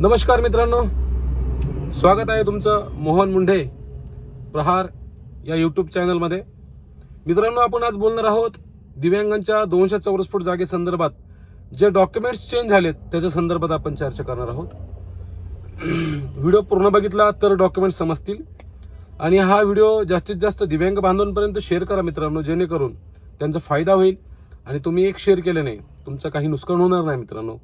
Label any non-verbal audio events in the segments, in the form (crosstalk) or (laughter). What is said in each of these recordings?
नमस्कार मित्रांनो. स्वागत आहे तुमचं मोहन मुंढे प्रहार या यूट्यूब चॅनलमध्ये मित्रांनो आपण आज बोलणार आहोत दिव्यांगांच्या दोनशे चौरस फूट जागेसंदर्भात जे डॉक्युमेंट्स चेंज झालेत त्याच्या संदर्भात आपण चर्चा करणार आहोत. (clears throat) व्हिडिओ पूर्ण बघितला तर डॉक्युमेंट समजतील. आणि हा व्हिडिओ जास्तीत जास्त दिव्यांग बांधवांपर्यंत शेअर करा मित्रांनो जेणेकरून त्यांचा फायदा होईल आणि तुम्ही एक शेअर केल्याने तुमचं काही नुकसान होणार नाही मित्रांनो.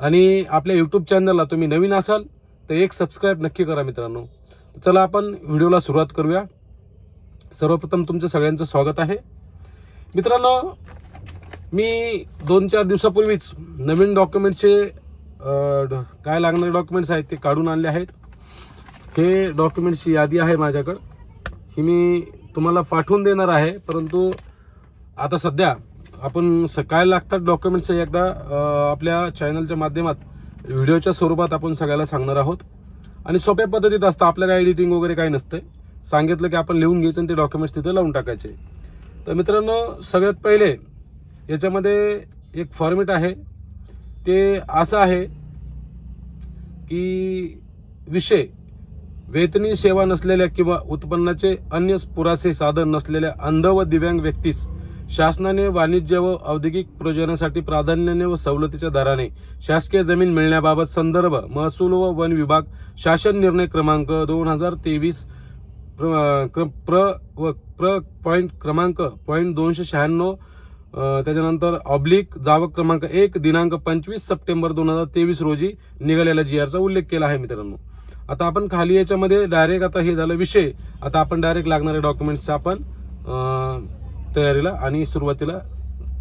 आणि आपल्या यूट्यूब चॅनलला तुम्ही नवीन असाल तर एक सबस्क्राईब नक्की करा मित्रांनो. चला आपण व्हिडिओला सुरुवात करूया. सर्वप्रथम तुमचं सगळ्यांचं स्वागत आहे. मित्रांनो मी दोन चार दिवसापूर्वीच नवीन डॉक्युमेंटचे काय लागणारे डॉक्युमेंट्स आहेत ते काढून आणले आहेत. हे डॉक्युमेंट्सची यादी आहे माझ्याकडं. ही मी तुम्हाला पाठवून देणार आहे परंतु आता सध्या आपण सकाळी लागतात डॉक्युमेंट्स एकदा आपल्या चॅनलच्या माध्यमात व्हिडिओच्या स्वरूपात आपण सगळ्याला सांगणार आहोत. आणि सोप्या पद्धतीत असतं आपल्याला एडिटिंग वगैरे काही नसते सांगितलं की आपण लिहून घ्यायचं आणि ते डॉक्युमेंट्स तिथे लावून टाकायचे. तर मित्रांनो सगळ्यात पहिले याच्यामध्ये एक फॉर्मेट आहे. ते असं आहे की विषय वेतनी सेवा नसलेल्या किंवा उत्पन्नाचे अन्य पुरासे साधन नसलेल्या अंध व दिव्यांग व्यक्तीस शासनाने वाणिज्य व औद्योगिक प्रयोजनासाठी प्राधान्याने व सवलतीच्या दराने शासकीय जमीन मिळण्याबाबत संदर्भ महसूल व वन विभाग शासन निर्णय क्रमांक दोन हजार तेवीस प्र क्र- प्र व प्र पॉईंट क्रमांक पॉईंट दोनशे शहाण्णव त्याच्यानंतर ऑब्लिक जावक क्रमांक एक दिनांक पंचवीस सप्टेंबर दोन हजार तेवीस रोजी निघालेल्या जी आरचा उल्लेख केला आहे मित्रांनो. आता आपण खाली याच्यामध्ये डायरेक्ट आता हे झालं विषय. आता आपण डायरेक्ट लागणारे डॉक्युमेंट्सचा आपण तयारीला आणि सुरुवातीला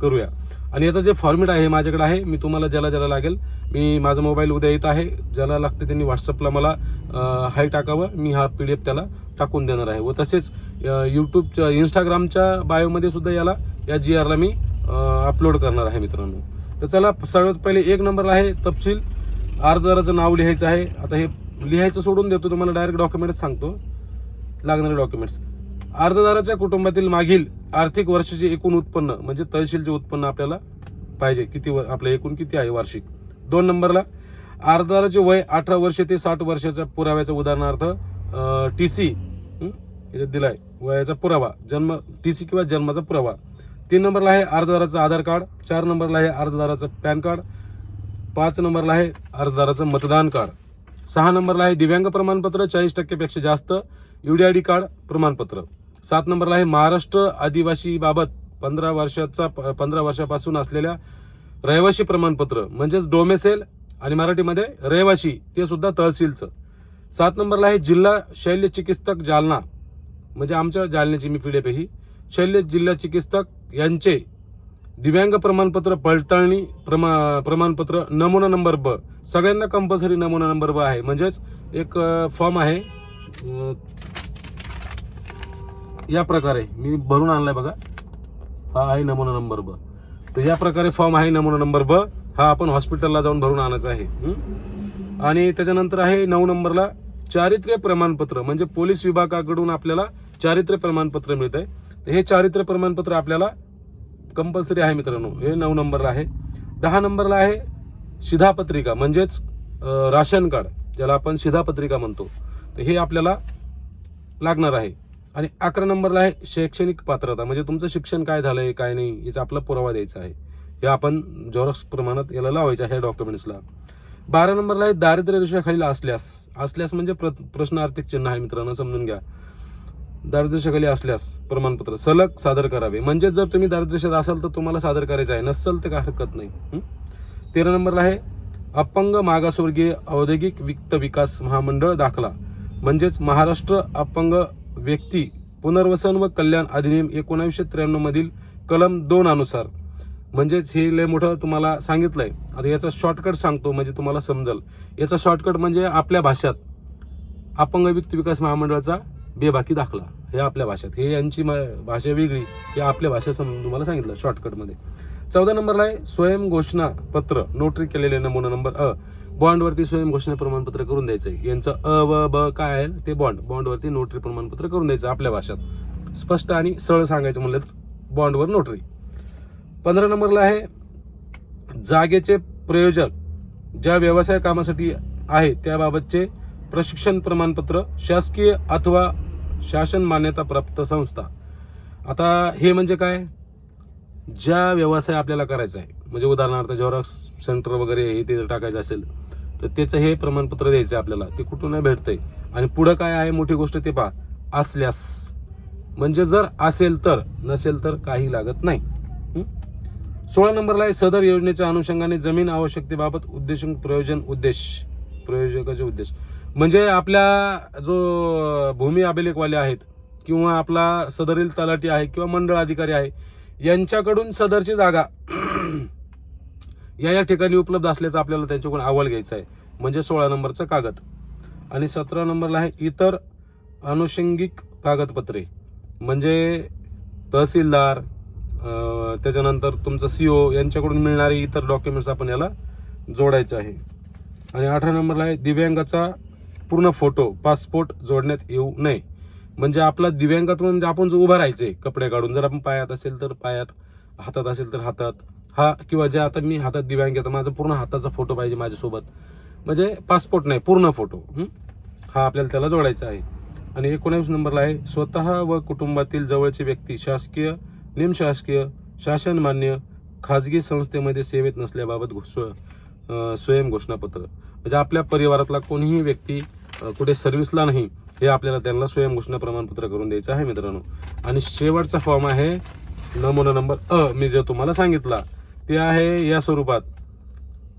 करूया. आणि याचं जे फॉर्मेट आहे माझ्याकडे आहे. मी तुम्हाला ज्याला ज्याला लागेल मी माझा मोबाईल उद्या येत आहे. ज्याला लागते त्यांनी व्हॉट्सअपला मला हाय टाकावं. मी हा पी डी एफ त्याला टाकून देणार आहे. व तसेच यूट्यूबच्या इंस्टाग्रामच्या बायोमध्ये सुद्धा याला या जी आरला मी अपलोड करणार आहे मित्रांनो. तर चला सर्वात पहिले एक नंबर आहे तपशील. अर्जदाराचं नाव लिहायचं आहे. आता हे लिहायचं सोडून देतो तुम्हाला डायरेक्ट डॉक्युमेंट्स सांगतो. लागणारे डॉक्युमेंट्स अर्जदाराच्या कुटुंबातील मागील आर्थिक वर्षाचे एकूण उत्पन्न म्हणजे तहसीलचे उत्पन्न आपल्याला पाहिजे. किती वर- आपलं एकूण किती आहे वार्षिक? दोन नंबरला अर्जदाराचे वय अठरा वर्ष ते साठ वर्षाच्या पुराव्याचा उदाहरणार्थ टी सी याच्यात दिलाय. वयाचा पुरावा जन्म टी सी किंवा जन्माचा पुरावा. तीन नंबरला आहे अर्जदाराचं आधार कार्ड चार नंबरला आहे अर्जदाराचं पॅन कार्ड पाच नंबरला आहे अर्जदाराचं मतदान कार्ड. सहा नंबरला आहे दिव्यांग प्रमाणपत्र चाळीस टक्केपेक्षा जास्त युडीआयडी कार्ड प्रमाणपत्र. सात नंबरला आहे महाराष्ट्र आदिवासी बाबत पंधरा वर्षाचा पंधरा वर्षापासून असलेल्या रहिवासी प्रमाणपत्र म्हणजेच डोमेसेल आणि मराठीमध्ये रहिवासी ते सुद्धा तहसीलचं. सात नंबरला आहे जिल्हा शैल्य चिकित्सक जालना म्हणजे आमच्या जालन्याची मी पिढी ही. शैल्य जिल्हा चिकित्सक यांचे दिव्यांग प्रमाणपत्र पडताळणी प्रमा प्रमाणपत्र नमुना नंबर ब सगळ्यांना कंपल्सरी नमुना नंबर ब आहे. म्हणजेच एक फॉर्म आहे या प्रकारे मी भरून आणलाय बघा. हा आहे नमुना नंबर ब. तर या प्रकारे फॉर्म आहे नमुना नंबर ब. हा आपण हॉस्पिटलला जाऊन भरून आणायचा आहे. आणि त्याच्यानंतर आहे नऊ नंबरला चारित्र्य प्रमाणपत्र. म्हणजे पोलीस विभागाकडून आपल्याला चारित्र्य प्रमाणपत्र मिळत आहे तर हे चारित्र्य प्रमाणपत्र आपल्याला कंपल्सरी आहे मित्रांनो. हे नऊ नंबरला आहे. दहा नंबरला आहे शिधापत्रिका म्हणजेच राशन कार्ड ज्याला आपण शिधापत्रिका म्हणतो. तर हे आपल्याला लागणार आहे. आणि अकरा नंबरला आहे शैक्षणिक पात्रता. म्हणजे तुमचं शिक्षण काय झालंय काय नाही याचा आपला पुरावा द्यायचा आहे. हे आपण झेरॉक्स प्रमाणात याला लावायचं आहे डॉक्युमेंट्सला बारा नंबरला आहे दारिद्र्य रेषेखालील असल्यास. असल्यास म्हणजे प्र प्रश्नार्थिक चिन्ह आहे मित्रांनो समजून घ्या. दारिद्र्यशाखाली असल्यास प्रमाणपत्र. सलग सादर करावे. म्हणजे जर तुम्ही दारिद्र्यशात असाल तर तुम्हाला सादर करायचं आहे. नसेल तर काय हरकत नाही. तेरा नंबरला आहे अपंग मागासवर्गीय औद्योगिक वित्त विकास महामंडळ दाखला. म्हणजेच महाराष्ट्र अपंग व्यक्ती पुनर्वसन व कल्याण अधिनियम एकोणावीसशे त्र्याण्णव मधील कलम दोन अनुसार. म्हणजेच हे लय मोठं तुम्हाला सांगितलंय. आता याचा शॉर्टकट सांगतो म्हणजे तुम्हाला समजल. याचा शॉर्टकट म्हणजे आपल्या भाषात अपंग व्यक्ती विकास महामंडळाचा बेबाकी दाखला. हे आपल्या भाषेत. हे यांची म- भाषा वेगळी. हे आपल्या भाषेत समजून तुम्हाला सांगितलं शॉर्टकटमध्ये चौदा नंबरला आहे स्वयं घोषणा पत्र नोटरी केलेले नमुना नंबर अ. बॉन्डवरती स्वयं घोषणा प्रमाणपत्र करून द्यायचं यांचं अ व ब काय आहे? ते बॉन्ड. बॉन्डवरती नोटरी प्रमाणपत्र करून द्यायचं आपल्या भाषेत. स्पष्ट आणि सरळ सांगायचं म्हणलं तर बॉन्डवर नोटरी. पंधरा नंबरला आहे जागेचे प्रयोजक ज्या व्यवसाय कामासाठी आहे त्याबाबतचे प्रशिक्षण प्रमाणपत्र शासकीय अथवा शासन मान्यता प्राप्त संस्था. आता हे म्हणजे काय? ज्या व्यवसाय आपल्याला करायचा आहे म्हणजे उदाहरणार्थ झेरॉक्स सेंटर वगैरे हे ते टाकायचं असेल तर त्याचं हे प्रमाणपत्र द्यायचं आहे आपल्याला. ते कुठून भेटतंय. आणि पुढं काय आहे मोठी गोष्ट ते पहा असल्यास. म्हणजे जर असेल तर नसेल तर काही लागत नाही. सोळा नंबरला आहे सदर योजनेच्या अनुषंगाने जमीन आवश्यकतेबाबत उद्देश प्रयोजन उद्देश. प्रयोजकाचे उद्देश. म्हणजे आपल्या जो भूमी अभिलेखवाले आहेत किंवा आपला सदरील तलाठी आहे किंवा मंडळ अधिकारी आहे यांच्याकडून सदरची जागा या या ठिकाणी उपलब्ध असल्याचं आपल्याला त्यांच्याकडून अहवाल घ्यायचा आहे. म्हणजे सोळा नंबरचं कागद. आणि सतरा नंबरला आहे इतर अनुषंगिक कागदपत्रे. म्हणजे तहसीलदार त्याच्यानंतर तुमचं सी ओ यांच्याकडून मिळणारे इतर डॉक्युमेंट्स आपण याला जोडायचे आहे. आणि अठरा नंबरला आहे दिव्यांगाचा पूर्ण फोटो पासपोर्ट जोडण्यात येऊ नये. म्हणजे आपला दिव्यांगातून म्हणजे आपण जो उभा राहायचे कपडे काढून. जर आपण पायात असेल तर पायात हातात असेल तर हातात. हा किंवा जे आता मी हातात दिव्यांग आहे तर माझा पूर्ण हाताचा फोटो पाहिजे माझ्यासोबत. म्हणजे पासपोर्ट नाही पूर्ण फोटो. हा? आपल्याला त्याला जोडायचा आहे. आणि एकोणावीस नंबरला आहे स्वतः व कुटुंबातील जवळची व्यक्ती शासकीय निमशासकीय शासनमान्य खाजगी संस्थेमध्ये सेवेत नसल्याबाबत घोष स्वयं घोषणापत्र. म्हणजे आपल्या परिवारातला कोणीही व्यक्ती कुठे सर्व्हिसला नाही हे आपल्याला त्यांना स्वयं घोषणा प्रमाणपत्र करून द्यायचं आहे मित्रांनो. आणि शेवटचा फॉर्म आहे नमुना नंबर अ मी जो तुम्हाला सांगितला ते आहे या स्वरूपात.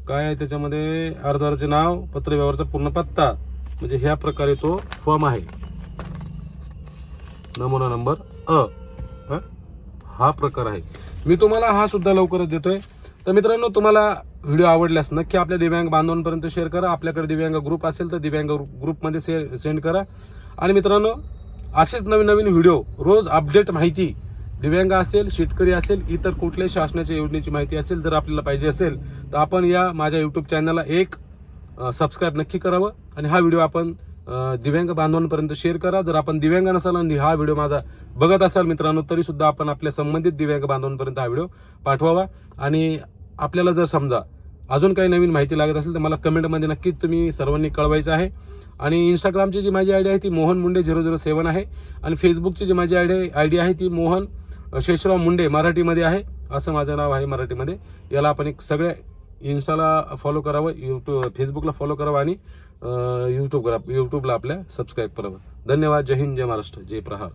काय आहे त्याच्यामध्ये? अर्जदाराचे नाव पत्रव्यवहारचा पूर्ण पत्ता म्हणजे ह्या प्रकारे तो फॉर्म आहे. नमुना नंबर अ हा प्रकार आहे. मी तुम्हाला हा सुद्धा लवकरच देतोय. तर मित्रांनो तुम्हाला व्हिडिओ आवडल्यास नक्की आपल्या दिव्यांग बांधवांपर्यंत शेअर करा. आपल्याकडे दिव्यांग ग्रुप असेल तर दिव्यांग ग्रुपमध्ये से सेंड करा. आणि मित्रांनो असेच नवीन नवीन व्हिडिओ रोज अपडेट माहिती दिव्यांग असेल शेतकरी असेल इतर कुठल्याही शासनाच्या योजनेची माहिती असेल जर आपल्याला पाहिजे असेल तर आपण या माझ्या यूट्यूब चॅनलला एक सबस्क्राईब नक्की करावं. आणि हा व्हिडिओ आपण दिव्यांग बांधवांपर्यंत शेअर करा. जर आपण दिव्यांग नसाल आणि हा व्हिडिओ माझा बघत असाल मित्रांनो तरीसुद्धा आपण आपल्या संबंधित दिव्यांग बांधवांपर्यंत हा व्हिडिओ पाठवावा. आणि आपल्याला जर समजा अजून काही नवीन माहिती लागत असेल तर मला कमेंटमध्ये नक्कीच तुम्ही सर्वांनी कळवायचं आहे. आणि इंस्टाग्रामची जी माझी आय डी आहे ती Mohan Munde zero zero seven आहे. आणि फेसबुकची जी माझी आय डी आय डी आहे ती मोहन शेषराव मुंडे मराठीमध्ये आहे. असं माझं नाव आहे मराठीमध्ये. याला आपण एक सगळ्या इन्स्टाला फॉलो करावं यूट्यूब फेसबुकला फॉलो करावं आणि यूट्यूब यूट्यूबला आपल्या सबस्क्राईब करावं. धन्यवाद. जय हिंद जय महाराष्ट्र. जय प्रहार.